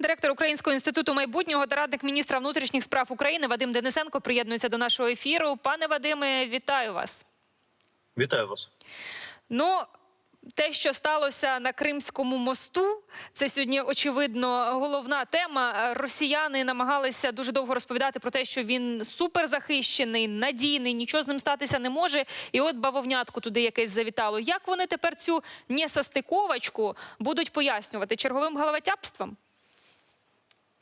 Директор Українського інституту майбутнього та радник міністра внутрішніх справ України Вадим Денисенко приєднується до нашого ефіру. Пане Вадиме, вітаю вас. Вітаю вас. Ну, те, що сталося на Кримському мосту, це сьогодні очевидно головна тема. Росіяни намагалися дуже довго розповідати про те, що він суперзахищений, надійний, нічого з ним статися не може. І от бавовнятку туди якесь завітало. Як вони тепер цю несостиковочку будуть пояснювати черговим головотяпством?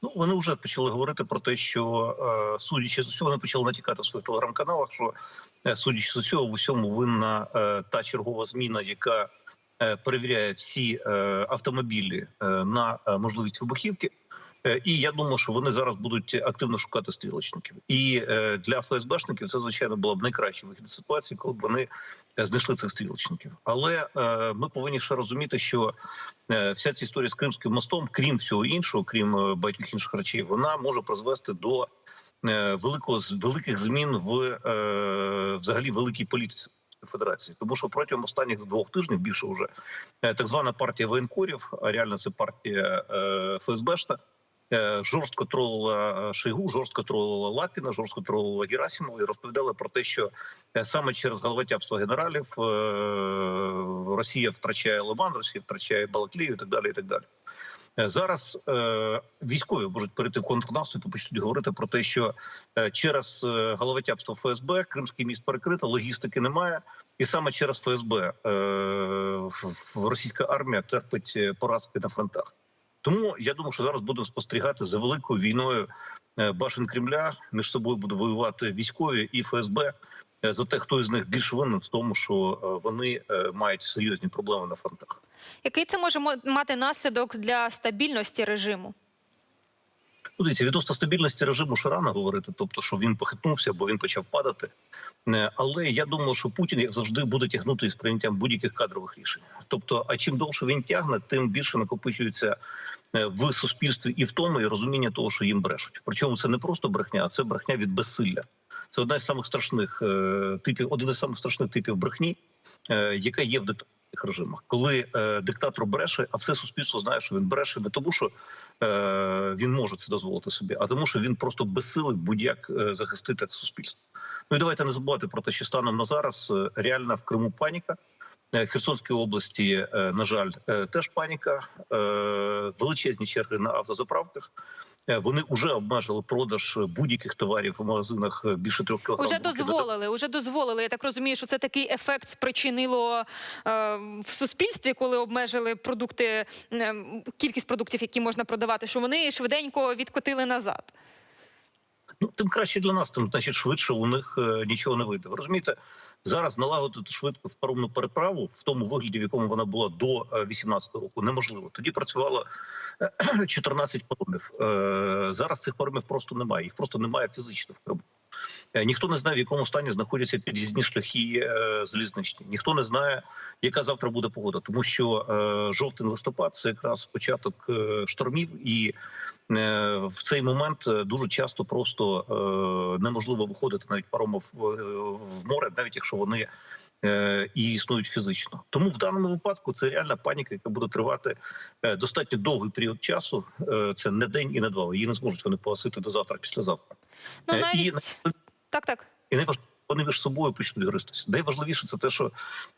Ну вони вже почали говорити про те, що е, судячи з усього, вони почали натякати в своїх телеграм-каналах, що е, судячи з усього, в усьому винна е, та чергова зміна, яка перевіряє всі е, автомобілі е, на е, можливість вибухівки. Е, І я думаю, що вони зараз будуть активно шукати стрілочників. І е, для ФСБшників це звичайно була б найкраща вихід з ситуації, коли б вони е, знайшли цих стрілочників. Але е, ми повинні ще розуміти, що е, вся ця історія з Кримським мостом, крім всього іншого, крім е, багатьох інших речей, вона може призвести до е, великого великих змін в е, взагалі великій політиці. Федерації, тому що протягом останніх двох тижнів більше вже е, так звана партія воєнкорів, а реально це партія е, ФСБшна, е, жорстко тролила Шойгу, жорстко тролила Лапіна, жорстко тролила Герасимова і розповідали про те, що саме через головотяпство генералів Росія втрачає Лиман, Росія втрачає Балаклію і так далі. І так далі. Е, Зараз е, військові можуть перейти контрнаступ і почнуть говорити про те, що е, через головотяпство ФСБ Кримський міст перекрито, логістики немає, і саме через ФСБ е, російська армія терпить поразки на фронтах. Тому я думаю, що зараз будемо спостерігати за великою війною башен Кремля. Між собою будуть воювати військові і ФСБ е, за те, хто із них більш винен в тому, що е, вони е, мають серйозні проблеми на фронтах. Який це може мо- мати наслідок для стабільності режиму? Ну, дивіться, відносно стабільності режиму ще рано говорити, тобто, що він похитнувся, бо він почав падати. Але я думаю, що Путін, як завжди, буде тягнути із прийняттям будь-яких кадрових рішень. Тобто, а чим довше він тягне, тим більше накопичується в суспільстві і в тому, і розуміння того, що їм брешуть. Причому це не просто брехня, а це брехня від безсилля. Це одна з самих страшних е, типів, один із самих страшних типів брехні, е, яка є в диктаторських режимах, коли е, диктатор бреше, а все суспільство знає, що він бреше не тому, що він може це дозволити собі, а тому, що він просто безсилий будь-як захистити це суспільство. Ну і давайте не забувати про те, що станом на зараз реальна в Криму паніка. Херсонській області, на жаль, теж паніка, величезні черги на автозаправках. Е, Вони вже обмежили продаж будь-яких товарів в магазинах е, більше трьох кілограмів. Уже дозволили, уже дозволили. Я так розумію, що це такий ефект спричинило е, в суспільстві, коли обмежили продукти, е, кількість продуктів, які можна продавати, що вони швиденько відкотили назад. Ну, тим краще для нас, тим значить швидше у них е, нічого не вийде. Ви розумієте, зараз налагодити швидко в паромну переправу в тому вигляді, в якому вона була до 18 року, неможливо. Тоді працювало е, 14 паромів. Е, зараз цих паромів просто немає. Їх просто немає фізично в Криму. Е, Ніхто не знає, в якому стані знаходяться під'їзні шляхи е, залізничні. Ніхто не знає, яка завтра буде погода, тому що е, жовтень листопад це якраз початок е, штормів, і е, в цей момент е, дуже часто просто е, неможливо виходити навіть паромом в, е, море, навіть якщо вони е, і існують фізично. Тому в даному випадку це реальна паніка, яка буде тривати е, достатньо довгий період часу. Е, це не день і не два. Її не зможуть вони погасити до завтра, післязавтра. Ну Е, навіть і так, так. і найважливіше, вони між собою почнуть гристися. Найважливіше це те, що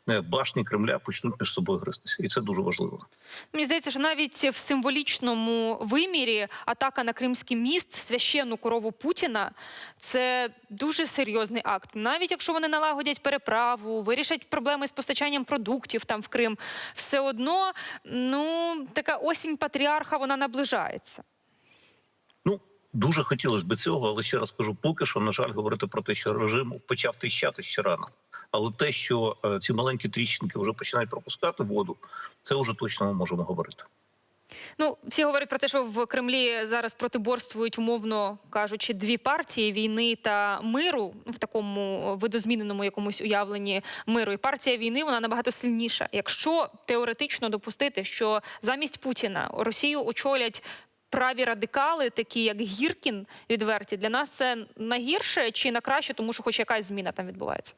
е, башні Кремля почнуть між собою гристися, і це дуже важливо. Мені здається, що навіть в символічному вимірі атака на Кримський міст, священну корову Путіна це дуже серйозний акт. Навіть якщо вони налагодять переправу, вирішать проблеми з постачанням продуктів там в Крим, все одно ну така осінь патріарха вона наближається. Дуже хотілося б цього, але ще раз кажу, поки що, на жаль, говорити про те, що режим почав тріщати ще рано. Але те, що е, ці маленькі тріщинки вже починають пропускати воду, це вже точно ми можемо говорити. Ну, всі говорять про те, що в Кремлі зараз протиборствують, умовно кажучи, дві партії війни та миру в такому видозміненому якомусь уявленні миру. І партія війни вона набагато сильніша. Якщо теоретично допустити, що замість Путіна Росію очолять. Праві радикали, такі як Гіркін, відверті для нас це на гірше чи на краще, тому що хоч якась зміна там відбувається.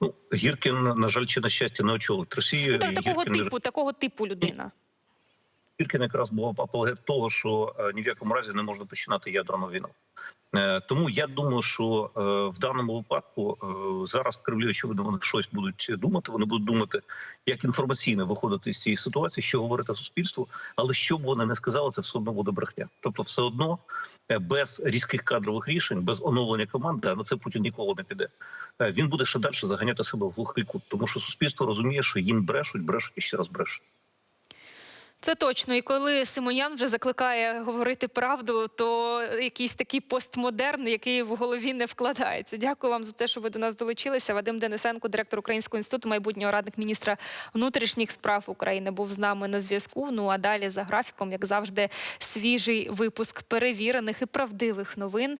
Ну Гіркін, на жаль, чи на щастя, не очолить Росію. Ну так такого Гіркін, типу, такого типу людина. Піркін якраз був апологет того, що е, ні в якому разі не можна починати ядерну війну. Е, Тому я думаю, що е, в даному випадку зараз в Кремлі, очевидно, вони щось будуть думати. Вони будуть думати, як інформаційно виходити з цієї ситуації, що говорити суспільству, але що б вони не сказали, це все одно буде брехня. Тобто, все одно без різких кадрових рішень, без оновлення команди, на це Путін ніколи не піде. Він буде ще далі заганяти себе в глухий кут, тому що суспільство розуміє, що їм брешуть, брешуть і ще раз брешуть. Це точно. І коли Симонян вже закликає говорити правду, то якийсь такий постмодерн, який в голові не вкладається. Дякую вам за те, що ви до нас долучилися. Вадим Денисенко, директор Українського інституту, майбутнього радник міністра внутрішніх справ України, був з нами на зв'язку. Ну а далі за графіком, як завжди, свіжий випуск перевірених і правдивих новин